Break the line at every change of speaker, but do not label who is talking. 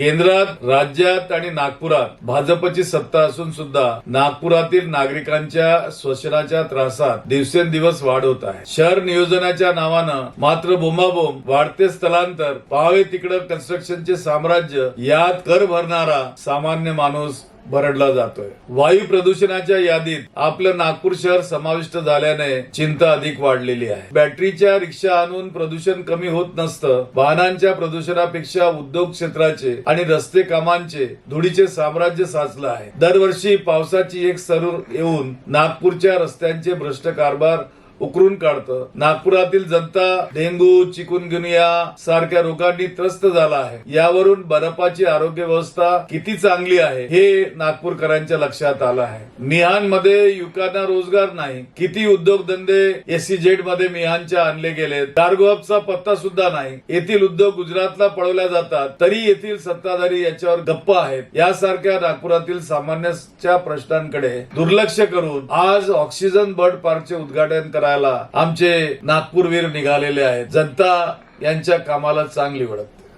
केंद्रात राज्यात आणि नागपुरात भाजपची सत्ता असून सुद्धा नागपुरातील नागरिकांच्या श्वसनाच्या त्रासात दिवसेंदिवस वाढ होत आहे. शहर नियोजनाच्या नावानं मात्र बोंबाबोंब वाढते स्थलांतर पाहावे तिकडं कन्स्ट्रक्शनचे साम्राज्य यात कर भरणारा सामान्य माणूस भरडला जातोय. वायू प्रदूषणाच्या यादीत आपलं नागपूर शहर समाविष्ट झाल्याने चिंता अधिक वाढलेली आहे. बॅटरीच्या रिक्षा आणून प्रदूषण कमी होत नसतं. वाहनांच्या प्रदूषणापेक्षा उद्योग क्षेत्राचे आणि रस्ते कामांचे धुळीचे साम्राज्य साचलं आहे. दरवर्षी पावसाची एक सरूर येऊन नागपूरच्या रस्त्यांचे भ्रष्ट कारभार उकरून काढतं. नागपुरातील जनता डेंगू चिकुनगुनिया सारख्या रोगांनी त्रस्त झाला आहे. यावरून बर्फाची आरोग्य व्यवस्था किती चांगली आहे हे नागपूरकरांच्या लक्षात आलं आहे. मिहानमध्ये युवकांना रोजगार नाही. किती उद्योगधंदे एससी जेडमध्ये मिहानच्या आणले गेले कार्गो पत्ता सुद्धा नाही. येथील उद्योग गुजरातला पळवल्या जातात. तरी येथील सत्ताधारी याच्यावर गप्प आहेत. यासारख्या नागपुरातील सामान्यच्या प्रश्नांकडे दुर्लक्ष करून आज ऑक्सिजन बर्ड पार्कचे उद्घाटन करा करायला आमचे नागपूरवीर निघालेले आहेत. जनता यांच्या कामाला चांगली ओळखते.